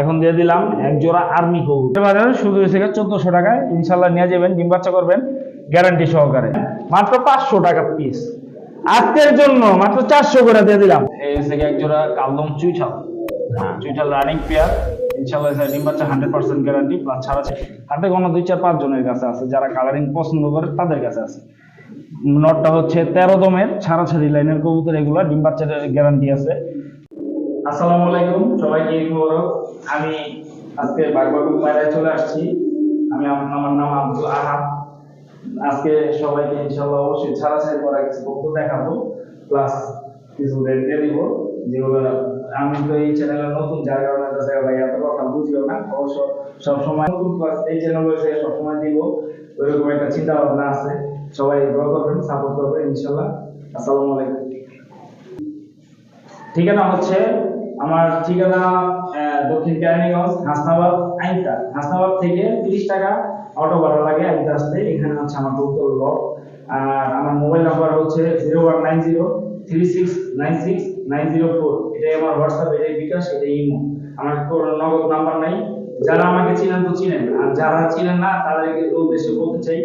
এখন দিয়ে দিলাম এক জোড়া আর্মি কবুতর শুধু এসে চোদ্দশো টাকায়, ইনশাল্লাহ নিয়ে যাবেন, ডিম বাচ্চা করবেন গ্যারান্টি সহকারে। মাত্র পাঁচশো টাকা পিস আজকের জন্য মাত্র চারশো করে দিয়ে দিলাম। এই এসে এক জোড়া কালদম চুইঠাল চুইঠাল রানিং পেয়ার ইনশাল্লাহ ডিম বাচ্চা হান্ড্রেড পার্সেন্ট গ্যারান্টি প্লাস ছাড়া হাতে কোনো দুই চার পাঁচ জনের কাছে আছে, যারা কালারিং পছন্দ করে তাদের কাছে আছে। নটটা হচ্ছে তেরো দমের, ছাড়াছাড়ি লাইনের কবুতর এগুলো, ডিম বাচ্চার গ্যারান্টি আছে। আসসালামু আলাইকুম, সবাইকে মোবারক। আমি আজকে বাগবাগু পায়রায় চলে আসছি। আমি আমার নাম আব্দুল আহাদ আজকে সবাইকে ইনশাআল্লাহ অবশ্যই ছাড়াছাড়ি করা কিছু বক্তব্য দেখাবো প্লাস কিছু রেট দিব। যেগুলো আমি তো এই চ্যানেলে নতুন, যার কারণে দেখা ভাই এত কথা বুঝিও না। অবশ্য সবসময় নতুন প্লাস এই চ্যানেল হয়েছে সবসময় দিব। ওইরকম একটা চিন্তা ভাবনা আছে। সবাই দোয়া করবেন সাপোর্ট করবেন ইনশাআল্লাহ। আসসালামু আলাইকুম। ঠিকানা হচ্ছে আমার ঠিকানা দক্ষিণ কেরানীগঞ্জ, হাসনাবাদ, আইনটা। হাসনাবাদ থেকে তিরিশ টাকা অটো ভাড়া লাগে আইনটা আসতে। এখানে হচ্ছে আমার উত্তর আর আমার মোবাইল নাম্বার হচ্ছে zero one nine zero three six nine six nine zero four এটাই আমার হোয়াটসঅ্যাপ এটাই বিকাশ, এটাই ইমো আমার কোনো নগদ নাম্বার নাই। যারা আমাকে চিনেন তো চিনেন। আর যারা চিনেন না, তাদেরকে উদ্দেশ্যে বলতে চাই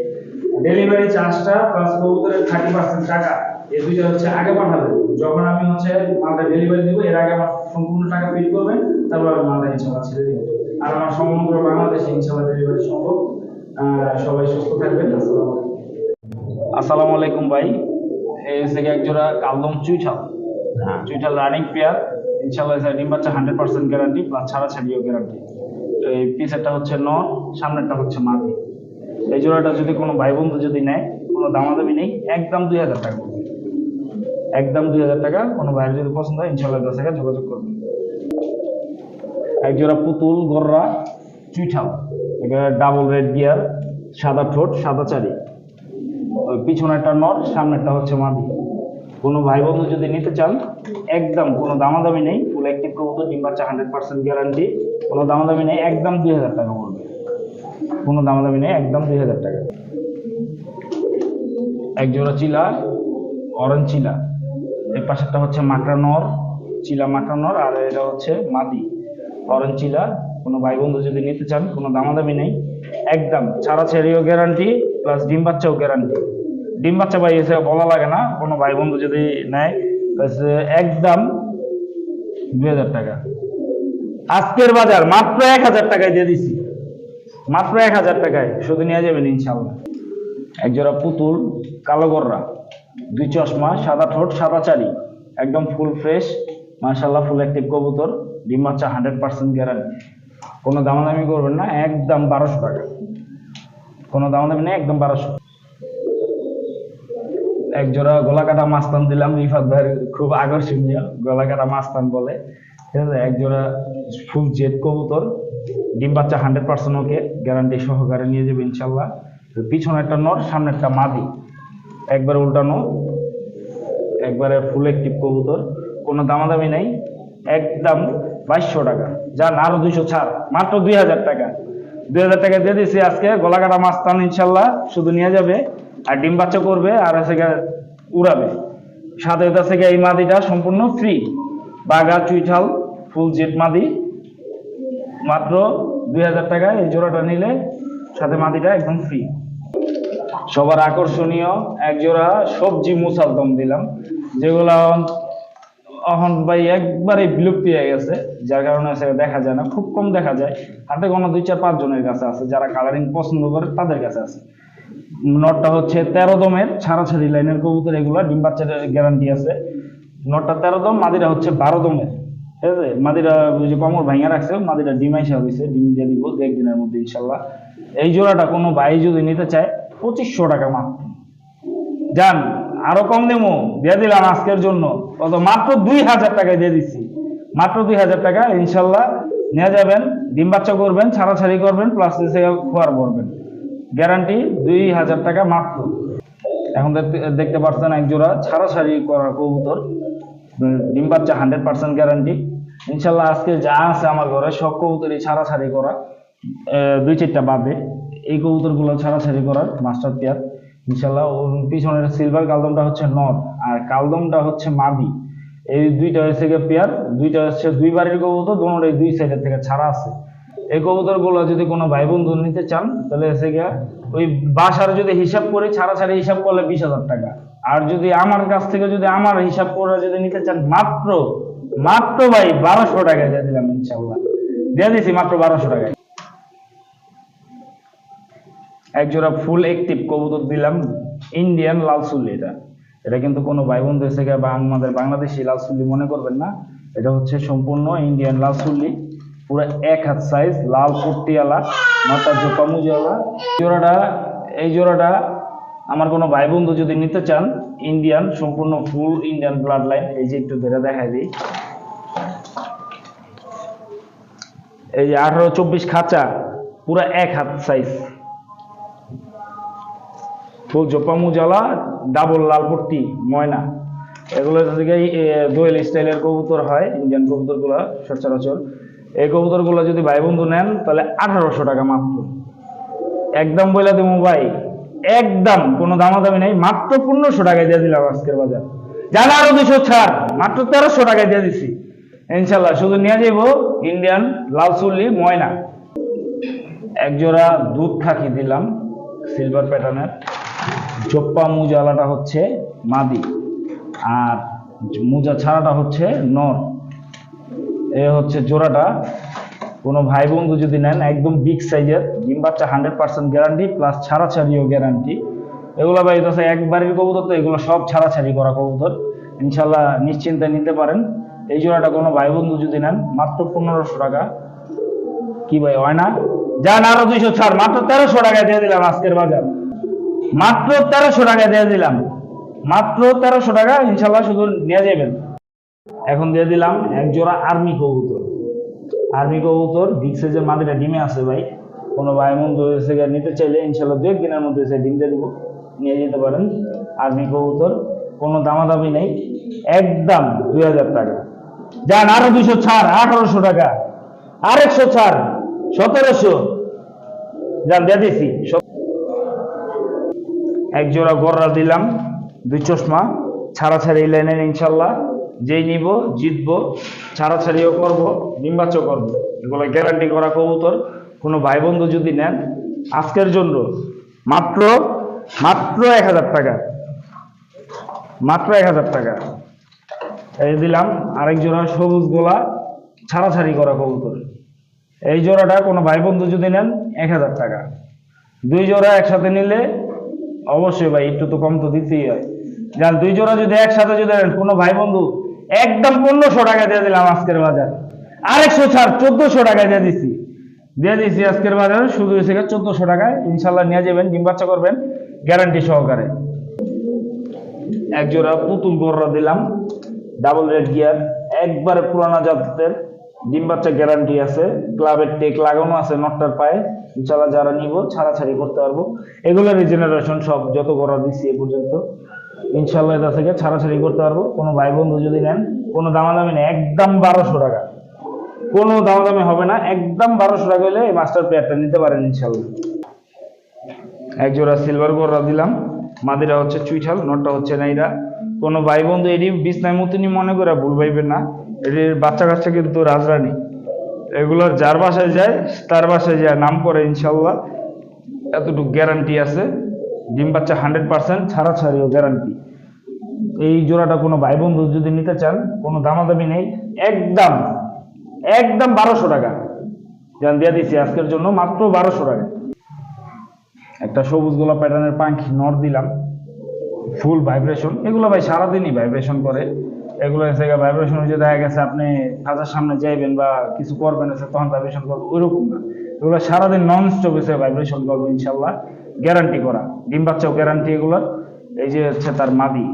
ডেলিভারি চার্জটা প্লাস কবুতরের থার্টি পার্সেন্ট টাকা। এই দুইটা হচ্ছে আগে পাঠাবে। যখন আমি হচ্ছে মালটা ডেলিভারি দেবো এর আগে আমার সম্পূর্ণ টাকা পে করবেন তারপর আমি মালটা ইনশাল্লাহ ছেড়ে দেবো। আর আমার সমগ্র বাংলাদেশে ইনশাল্লাহ ডেলিভারি সম্ভব। সবাই সুস্থ থাকবেন আসসালামু আলাইকুম। আসসালামু আলাইকুম ভাই। এই থেকে এক জোড়া কালদম চুইঠাল। চুইঠাল রানিং পেয়ার ইনশাল্লাহ স্যার ডিম বাচ্চা হান্ড্রেড পার্সেন্ট গ্যারান্টি প্লাস ছাড়া ছাড়িও গ্যারান্টি তো এই পিসেরটা হচ্ছে ন সামনেরটা হচ্ছে মাদি। এই জোড়াটা যদি কোনো ভাই বন্ধু যদি নেয় কোনো দামাদামি নেই একদম দুই হাজার টাকা। একদম দুই হাজার টাকা, কোনো ভাইয়ের যদি পছন্দ হয় ইনশাল্লাহ দশ টাকা যোগাযোগ করবেন। এক জোড়া পুতুল, গররা চুইঠাল ডাবল রেড গিয়ার সাদা ঠোঁট, সাদা চারি পিছনেরটা নট সামনেরটা হচ্ছে মাদি। কোনো ভাই বন্ধু যদি নিতে চান, একদম কোনো দামাদামি নেই। ফুল অ্যাক্টিভ কবুতর ডিম বাচ্চা হান্ড্রেড পার্সেন্ট গ্যারান্টি কোনো দামাদামি নেই, একদম দুই হাজার টাকা পড়বে। কোনো দামাদামি নেই, একদম দুই হাজার টাকা। এক জোড়া চিলা অরেঞ্জ চিলা। এই পাশেরটা হচ্ছে মাকড়া নর চিলা মাকড়া নর আর এটা হচ্ছে মাদি। অরেঞ্জ চিলা, কোনো ভাই বন্ধু যদি নিতে চান, কোনো দামাদামি নেই। একদম ছাড়া ছেড়েও গ্যারান্টি প্লাস ডিম বাচ্চাও গ্যারান্টি ডিম বাচ্চা ভাই, এসে বলা লাগে না, কোনো ভাই বন্ধু যদি নেয় একদম দুই হাজার টাকা। আজকের বাজার, মাত্র এক হাজার টাকায় দিয়ে দিছি। মাত্র এক হাজার টাকায়, শুধু নিয়ে যাবেন ইনশাল্লাহ এক জোড়া পুতুল, কালো গররা। দুই চশমা, সাদা ঠোঁট, সাদা চারি একদম ফুল ফ্রেশ মার্শাল্লাহ ফুল অ্যাক্টিভ কবুতর। ডিম বাচ্চা হান্ড্রেড পার্সেন্ট গ্যারান্টি কোনো দামাদামি করবেন না, একদম বারোশো টাকা। কোনো দামাদামি নেই, একদম বারোশো। এক জোড়া গলাকাটা মাস্তান দিলাম, রিফাত ভাইয়ের খুব আকর্ষণীয় গলাকাটা মাস্তান বলে। ঠিক আছে এক জোড়া ফুল জেট কবুতর। ডিম বাচ্চা হান্ড্রেড পার্সেন্ট ওকে গ্যারান্টি সহকারে নিয়ে যাবে ইনশাল্লাহ পিছনে একটা নট সামনে একটা মাদি। একবারে উল্টানো, একবারে ফুল একটিভ কবুতর, কোনো দামাদামি নেই, একদম বাইশশো টাকা। যান আরও দুইশো ছাড়, মাত্র দুই হাজার টাকা। দুই হাজার টাকা দিয়ে দিয়েছি আজকে, গলাকাটা মাস্তান ইনশাল্লাহ, শুধু নিয়ে যাবে, আর ডিম বাচ্চা করবে, আর গিয়ে উড়াবে। সাথে গিয়ে এই মাদিটা সম্পূর্ণ ফ্রি বাগা চুইঠাল ফুল জেট মাদি। মাত্র দুই হাজার টাকা এই জোড়াটা নিলে, সাথে মাদিটা একদম ফ্রি সবার আকর্ষণীয় এক জোড়া সবজি মুসালদম দিলাম, যেগুলা এখন ভাই একবারে বিলুপ্তি হয়ে গেছে, যার কারণে সেটা দেখা যায় না, খুব কম দেখা যায়। হাতে কোনো দুই চার পাঁচ জনের কাছে আছে, যারা কালারিং পছন্দ করে তাদের কাছে আছে। নটটা হচ্ছে তেরো দমের ছাড়াছাড়ি লাইনের কবুতর, এগুলা ডিম বাচ্চার গ্যারান্টি আছে। নটটা তেরো দম, মাদিরা হচ্ছে বারো দমের। ঠিক আছে? মাদিরা যে কমর ভাঙা রাখছে, মাদিরা ডিম আইসা হয়েছে ডিম দিয়ে দিব দু একদিনের মধ্যে ইনশাল্লাহ। এই জোড়াটা কোনো ভাই যদি নিতে চায় পঁচিশশো টাকা মাত্র। যান আরও কম দেবো দিয়ে দিলাম আজকের জন্য। কত? মাত্র দুই হাজার টাকায় দিয়ে দিচ্ছি মাত্র দুই হাজার টাকা, ইনশাল্লাহ নিয়ে যাবেন, ডিম বাচ্চা করবেন, ছাড়াছাড়ি করবেন প্লাস খোয়ার করবেন। গ্যারান্টি দুই হাজার টাকা মাত্র। এখন দেখতে- পাচ্ছেন এক জোড়া ছাড়াছাড়ি করা কবুতর। ডিম বাচ্চা হান্ড্রেড পার্সেন্ট গ্যারান্টি ইনশাল্লাহ আজকে যা আছে আমার ঘরে, সব কবুতরই ছাড়াছাড়ি করা। দুই চারটা বাদে। এই কবুতরগুলো ছাড়াছাড়ি করার মাস্টার পেয়ার। ইনশাল্লাহ পিছনের সিলভার কালদমটা হচ্ছে নর আর কালদমটা হচ্ছে মাদি। এই দুইটা হচ্ছে গিয়ে পেয়ার, দুইটা হচ্ছে দুই বাড়ির কবুতর, দুটোই দুই সাইডের থেকে ছাড়া আছে। এই কবুতরগুলো যদি কোনো ভাই বন্ধু নিতে চান, তাহলে হচ্ছে গিয়া ওই বাসার যদি হিসাব করে ছাড়া ছাড়া হিসাব করলে বিশ হাজার টাকা। আর যদি আমার কাছ থেকে যদি আমার হিসাব করে যদি নিতে চান, মাত্র মাত্র ভাই বারোশো টাকায় দিয়ে দিলাম ইনশাল্লাহ দিয়ে দিছি মাত্র বারোশো টাকায়। এক জোড়া ফুল একটিভ কবুতর দিলাম ইন্ডিয়ান লাল সুল্লি এটা। এটা কিন্তু কোনো ভাই বন্ধু গিয়ে বা আমাদের বাংলাদেশি লাল সুল্লি মনে করবেন না। এটা হচ্ছে সম্পূর্ণ ইন্ডিয়ান লাল সুল্লি পুরো এক হাত সাইজ লাল পট্টিওয়ালা মাথা জোপা মুজিওয়ালা। জোড়াটা, এই জোড়াটা আমার কোনো ভাই বন্ধু যদি নিতে চান ইন্ডিয়ান সম্পূর্ণ ফুল ইন্ডিয়ান ব্লাড লাইন এই যে একটু ধরে দেখাই দিই। এই যে আঠারো চব্বিশ খাঁচা, পুরো এক হাত সাইজ ফুল জোপা মুজালা ডাবল লাল পট্টি, ময়না। এগুলো থেকে দোয়েল স্টাইলের কবুতর হয় ইন্ডিয়ান কবুতরগুলো সচরাচর। এই কবুতরগুলো যদি ভাই বন্ধু নেন, তাহলে আঠারোশো টাকা মাত্র। একদম বলে দেবো ভাই, একদম, কোনো দামাদামি নেই, মাত্র পনেরোশো টাকায় দিয়ে দিলাম আজকের বাজার। জানা আরও দুশো ছাড়, মাত্র তেরোশো টাকায় দিয়ে দিছি। ইনশাল্লাহ, শুধু নিয়ে যাব ইন্ডিয়ান লাল চুল্লি, ময়না। এক জোড়া দুধ খাকি দিলাম সিলভার প্যাটার্নের জপ্পা মুজালাটা হচ্ছে মাদি আর মুজা ছাড়াটা হচ্ছে নর। এ হচ্ছে জোড়াটা। কোনো ভাই বন্ধু যদি নেন, একদম বিগ সাইজের ডিম বাচ্চা হান্ড্রেড পার্সেন্ট গ্যারান্টি প্লাস ছাড়াছাড়িও গ্যারান্টি এগুলো ভাই আছে একবারের কবুতর তো, এগুলো সব ছাড়াছাড়ি করা কবুতর। ইনশাল্লাহ নিশ্চিন্তে নিতে পারেন। এই জোড়াটা কোনো ভাই বন্ধু যদি নেন, মাত্র পনেরোশো টাকা। কি ভাই, হয় না? যান আরও দুইশো ছাড়, মাত্র তেরোশো টাকায় দিয়ে দিলাম আজকের বাজার। মাত্র তেরোশো টাকায় দিয়ে দিলাম। মাত্র তেরোশো টাকা, ইনশাল্লাহ শুধু নিয়ে যাবেন। এখন দিয়ে দিলাম এক জোড়া আর্মি কবুতর। আর্মি কবুতর বিগ সাইজের মাদিটা ডিমে আছে ভাই। কোনো ভাই বন্ধু এসে নিতে চাইলে ইনশাল্লাহ দু একদিনের মধ্যে এসে ডিম দিয়ে দিব। নিয়ে যেতে পারেন আর্মি কবুতর, কোনো দামাদামি নেই। একদম দুই হাজার টাকা। যান, আরও দুইশো ছাড়, আঠারোশো টাকা। আরেকশো ছাড়, সতেরোশো। যান, দিয়ে দিছি এক জোড়া গররা দিলাম, দুই চশমা, ছাড়াছাড়ি লাইনের ইনশাল্লাহ। যেই নিব, জিতবো, ছাড়াছাড়িও করব নিম্বাচও করব। এগুলো গ্যারান্টি করা কবুতর, কোনো ভাই বন্ধু যদি নেন, আজকের জন্য মাত্র মাত্র এক হাজার টাকা। মাত্র এক হাজার টাকা। এই দিলাম, আরেক জোড়া সবুজ গোলা, ছাড়াছাড়ি করা কবুতর। এই জোড়াটা কোনো ভাই বন্ধু যদি নেন, এক হাজার টাকা। দুই জোড়া একসাথে নিলে অবশ্যই ভাই, একটু তো কম তো দিতেই হয়। যান, দুই জোড়া যদি একসাথে যদি কোনো ভাই বন্ধু, একদম পনেরোশো টাকা দিয়ে দিলাম আজকের বাজার। আরেকশো ছাড়, চোদ্দশো টাকা দিয়ে দিচ্ছি দিয়ে দিচ্ছি আজকের বাজার, শুধু এসে চোদ্দশো টাকায়। ইনশাল্লাহ নিয়ে যাবেন, ডিম বাচ্চা করবেন গ্যারান্টি সহকারে। এক জোড়া পুতুল গররা দিলাম ডাবল রেড গিয়ার একবারে পুরানা জাতের। ডিম বাচ্চা গ্যারান্টি আছে ক্লাবের টেক লাগানো আছে নটটার পায়ে। ইনশাল্লাহ যারা নিব, ছাড়াছাড়ি করতে পারব। এগুলোর রিজেনারেশন সব যত করা দিচ্ছি এ পর্যন্ত। ইনশাল্লাহ এটা থেকে ছাড়াছাড়ি করতে পারব। কোনো ভাই বন্ধু যদি নেন, কোনো দামাদামি নেই, একদম বারোশো টাকা। কোনো দামাদামি হবে না, একদম বারোশো টাকা হলে এই মাস্টার প্লেয়ারটা নিতে পারেন ইনশাল্লাহ এক জোড়া সিলভার গোড়া দিলাম। মাদিরা হচ্ছে চুইঠাল, নটটা হচ্ছে নাইরা। কোনো ভাই বন্ধু এটি বিছনায় মতনই মনে করে ভুল পাইবেন না। এটির বাচ্চা কাচ্চা কিন্তু রাজরানী। এগুলোর যার বাসায় যায়, তার বাসায় যায়, নাম করে ইনশাল্লাহ এতটুকু গ্যারান্টি আছে। ডিম বাচ্চা হান্ড্রেড পার্সেন্ট ছাড়া ছাড়িও গ্যারান্টি এই জোড়াটা কোনো ভাই বন্ধু যদি নিতে চান, কোনো দামাদামি নেই, একদম একদম বারোশো টাকা। যান দিয়ে দিচ্ছি আজকের জন্য, মাত্র বারোশো টাকা। একটা সবুজ গোলাপ প্যাটার্নের পাখি, নর দিলাম। ফুল ভাইব্রেশন এগুলো ভাই সারাদিনই ভাইব্রেশন করে। এগুলো এসে ভাইব্রেশন হচ্ছে, দেখা গেছে আপনি কাজের সামনে যাইবেন বা কিছু করবেন এসে তখন ভাইব্রেশন করবে, ওইরকম না। এগুলো সারাদিন নন স্টপ এসে ভাইব্রেশন করবে ইনশাল্লাহ গ্যারান্টি করা। ডিম বাচ্চাও গ্যারান্টি এগুলো। এই যে হচ্ছে তার মাদি,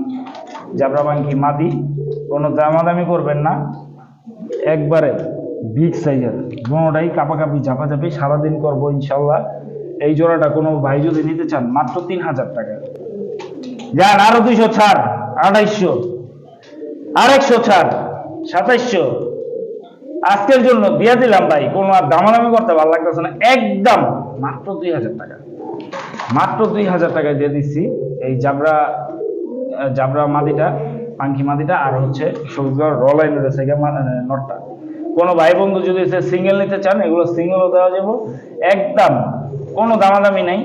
জাবরা বাঙ্কি মাদি, কোনো দামাদামি করবেন না। একবারে বিগ সাইজের দুটাই কাপাকাপি, ঝাপাঝাপি সারাদিন করব ইনশাল্লাহ এই জোড়াটা কোনো ভাই যদি নিতে চান, মাত্র তিন হাজার টাকা। যান, আরও দুইশো ছাড়, আড়াইশো। আরেকশো ছাড়, সাতাইশশো। আজকের জন্য দিয়ে দিলাম ভাই, কোনো আর দামাদামি করতে ভালো লাগতেছে না। একদম মাত্র দুই হাজার টাকা। মাত্র দুই হাজার টাকায় দিয়ে দিচ্ছি এই জাবরা জাবরা মাদিটা, পাঙ্কি মাদিটা, আর হচ্ছে সবুজ কালার র লাইনের রয়েছে নটটা। কোনো ভাই বন্ধু যদি সিঙ্গেল নিতে চান, এগুলো সিঙ্গেলও দেওয়া যাবে। একদম কোনো দামাদামি নাই।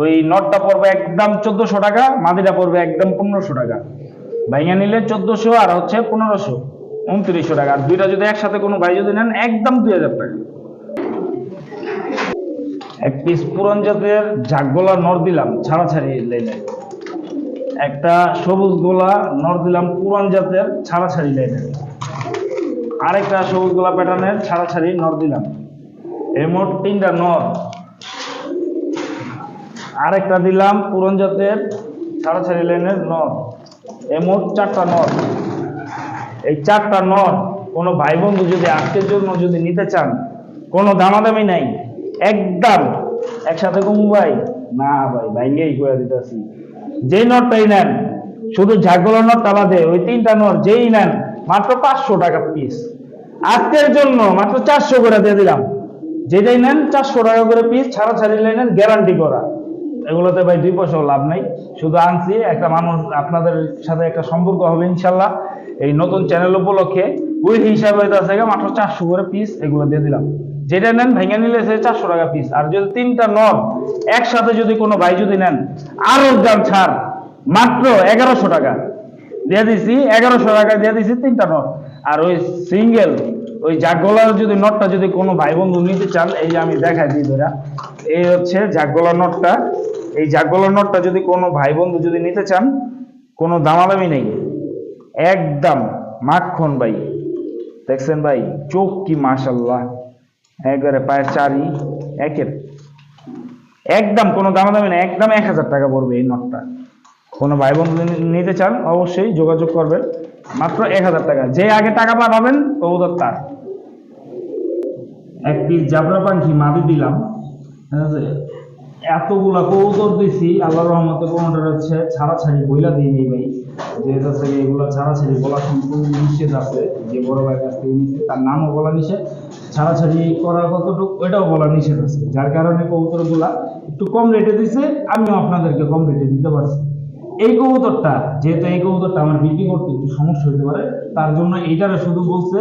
ওই নটটা পড়বে একদম চোদ্দশো টাকা, মাদিটা পড়বে একদম পনেরোশো টাকা। ভাইয়া নিলে চোদ্দশো আর হচ্ছে পনেরোশো। উনত্রিশশো টাকা। আর দুইটা যদি একসাথে কোনো ভাই যদি নেন, একদম দুই হাজার টাকা। এক পিস পুরন জাতের জাগগোলা নর দিলাম, ছাড়াছাড়ি লাইনে একটা সবুজ গোলা নর দিলাম পুরন জাতের, ছাড়াছাড়ি লাইনে আরেকটা সবুজ গোলা প্যাটার্নের ছাড়াছাড়ি নর দিলাম। এই মোট তিনটা নর। আরেকটা দিলাম পুরন জাতের ছাড়া ছাড়াছাড়ি লাইনের নর। এই মোট চারটা নর এই চারটা নর কোনো ভাই বন্ধু যদি আজকের জন্য যদি নিতে চান, কোনো নাই। একদম একসাথে ভাই? না ভাই, ভাইঙ্গেই করে দিতেছি। যেই নটটাই নেন, শুধু ঝাগলা নটটা বাদে ওই তিনটা নট যেই নেন, মাত্র পাঁচশো টাকা পিস আজকের জন্য মাত্র চারশো করে দিয়ে দিলাম। যেটাই নেন, চারশো টাকা করে পিস ছাড়া ছাড়ি নেন গ্যারান্টি করা। এগুলোতে ভাই দুই পয়সাও লাভ নাই। শুধু আনছি, একটা মানুষ আপনাদের সাথে একটা সম্পর্ক হবে ইনশাল্লাহ। এই নতুন চ্যানেল উপলক্ষে ওই হিসাবে আছে মাত্র চারশো করে পিস এগুলো দিয়ে দিলাম। যেটা নেন ভেঙে নিলে সে চারশো টাকা পিস আর যদি তিনটা নট একসাথে যদি কোনো ভাই যদি নেন, আরও দাম ছাড়, মাত্র এগারোশো টাকা। দিয়ে দিছি, এগারোশো টাকা দিয়ে দিছি তিনটা নট আর ওই সিঙ্গেল ওই জাগগোলার যদি নটটা যদি কোনো ভাই বন্ধু নিতে চান, এই যে আমি দেখাই দিই ধরা, এই হচ্ছে জাগগোলার নটটা এই জাগগোলার নটটা যদি কোনো ভাই বন্ধু যদি নিতে চান, কোনো দামাদামি নেই। একদম মাখন ভাই। দেখছেন ভাই? চোখ কি মাশাল্লাহ একবারে পায়ের চারি একের। একদম কোনো দামাদামি নেই, একদম এক হাজার টাকা পড়বে এই নটটা। কোনো ভাই বন্ধু নিতে চান, অবশ্যই যোগাযোগ করবেন। মাত্র এক হাজার টাকা। যে আগে টাকা পাঠাবেন কবুতর তার। এক পিস জাবরা পাখি মাদি দিলাম। আছে? এতগুলা কবুতর দিছি, আল্লাহর রহমতে কোনোটার হচ্ছে ছাড়াছাড়ি বইলা দিই নেই ভাই। যেহেতু হচ্ছে এগুলো ছাড়াছাড়ি বলা সম্পূর্ণ নিষেধ আছে, যে বড় ভাইয়ের কাছ থেকে নিষেধ, তার নামও বলা নিষেধ। ছাড়া ছাড়াছাড়ি করার কতটুকু, ওইটাও বলা নিষেধ আছে। যার কারণে কবুতরগুলা একটু কম রেটে দিছে, আমিও আপনাদেরকে কম রেটে দিতে পারছি। এই কবুতরটা, যেহেতু এই কবুতরটা আমার বিক্রি করতে একটু সমস্যা হতে পারে, তার জন্য এইটারে শুধু বলছে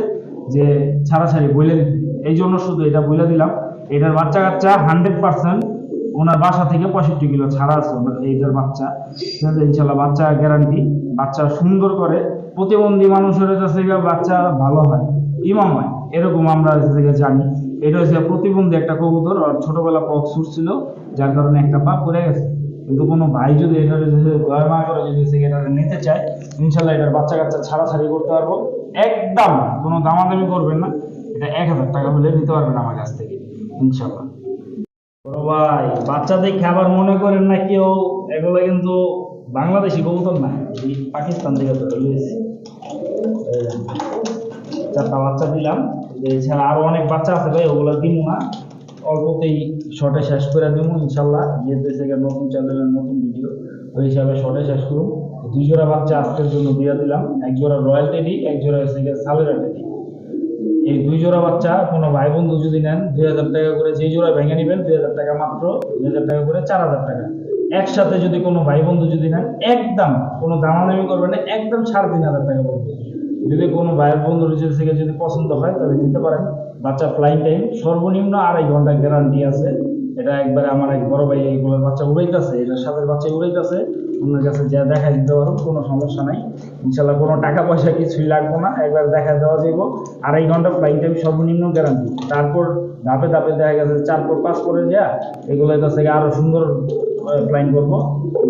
যে ছাড়াছাড়ি বইলে দিতে। এই জন্য শুধু এটা বইলে দিলাম। এটার বাচ্চা কাচ্চা হান্ড্রেড পার্সেন্ট ওনার বাসা থেকে পঁয়ষট্টি কিলো ছাড়া আছে ওনার এইটার বাচ্চা। ইনশাল্লাহ বাচ্চা গ্যারান্টি বাচ্চা সুন্দর করে, প্রতিবন্ধী মানুষের কাছে বাচ্চা ভালো হয়, ইমাম হয়, এরকম আমরা থেকে জানি। এটা হচ্ছে প্রতিবন্ধী একটা কবুতর, আর ছোটবেলা পক্স ছিল, যার কারণে একটা পা পড়ে গেছে। কিন্তু কোনো ভাই যদি এটা দয়া করে যদি সে এটা নিতে চায়, ইনশাল্লাহ এটার বাচ্চা কাচ্চা ছাড়াছাড়ি করতে পারব। একদম কোনো দামাদামি করবেন না, এটা এক হাজার টাকা হলে নিতে পারবেন আমার কাছ থেকে, ইনশাল্লাহ। বড় ভাই, বাচ্চা দেখে আবার মনে করেন না কেউ, এগুলো কিন্তু বাংলাদেশি কবুতর না পাকিস্তান থেকে তো লুয়েছি চারটা বাচ্চা দিলাম। এছাড়া আরও অনেক বাচ্চা আছে ভাই, ওগুলো দিব না। অল্পতেই শর্টে শেষ করে দিব ইনশাল্লাহ। যেহেতু থেকে নতুন চ্যানেলের নতুন ভিডিও ওই হিসাবে শর্টে শেষ করুন দুই জোড়া বাচ্চা আজকের জন্য দিয়ে দিলাম। এক জোড়া রয়্যাল টেডি এক জোড়া হচ্ছে সালেরা টেডি এই দুই জোড়া বাচ্চা কোনো ভাই বন্ধু যদি নেন দুই হাজার টাকা করে যেই জোড়া ভেঙে নেবেন দুই হাজার টাকা মাত্র দুই হাজার টাকা করে চার হাজার টাকা। একসাথে যদি কোনো ভাই বন্ধু যদি নেন একদম কোনো দামাদামি করবেন না, একদম সাড়ে তিন হাজার টাকা পড়বে। যদি কোনো ভাই বন্ধুর থেকে যদি পছন্দ হয় তাহলে দিতে পারেন। বাচ্চা ফ্লাইং টাইম সর্বনিম্ন আড়াই ঘণ্টা গ্যারান্টি আছে। এটা একবারে আমার এক বড় ভাই এইগুলোর বাচ্চা উড়াইতেছে এটা সাদের বাচ্চা উড়াইতেছে, অন্যের কাছে যা দেখা দিতে পারো, কোনো সমস্যা নাই। ইনশাল্লাহ কোনো টাকা পয়সা কিছুই লাগবো না, একবার দেখা দেওয়া যাইব। আড়াই ঘণ্টা ফ্লাইং আমি সর্বনিম্ন গ্যারান্টি তারপর ধাপে ধাপে দেখা গেছে চার পর পাঁচ করে যা এগুলোর কাছ থেকে আরও সুন্দর ফ্লাইং করব।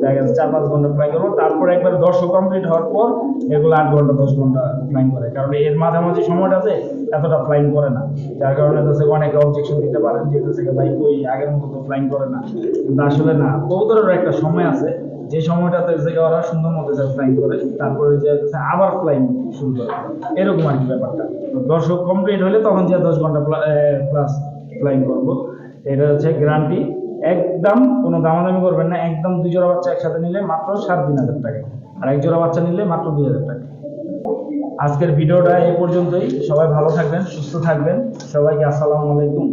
দেখা গেছে চার পাঁচ ঘণ্টা ফ্লাইং করব। তারপর একবার দশশো কমপ্লিট হওয়ার পর এগুলো আট ঘণ্টা, দশ ঘণ্টা ফ্লাইং করে। কারণ এর মাঝামাঝি সময়টাতে এতটা ফ্লাইং করে না। যার কারণে হচ্ছে অনেকে অবজেকশন দিতে পারেন যে, হচ্ছে ভাই ওই আগের মতো তো ফ্লাইং করে না। কিন্তু আসলে না কবুতরের একটা সময় আছে। যে সময়টাতে গিয়ে ওরা সুন্দর মতো ফ্লাইং করে, তারপরে যে আবার ফ্লাইং শুরু করে। এরকম আর কি ব্যাপারটা। তো দর্শক কমপ্লিট হলে তখন যে দশ ঘণ্টা প্লাস ফ্লাইং করব, এটা হচ্ছে গ্যারান্টি একদম কোনো দামাদামি করবেন না, একদম দুই জোড়া বাচ্চা একসাথে নিলে মাত্র সাত তিন হাজার টাকা। আর এক জোড়া বাচ্চা নিলে মাত্র দুই হাজার টাকা। আজকের ভিডিওটা এই পর্যন্তই। সবাই ভালো থাকবেন, সুস্থ থাকবেন। সবাইকে আসসালামু আলাইকুম।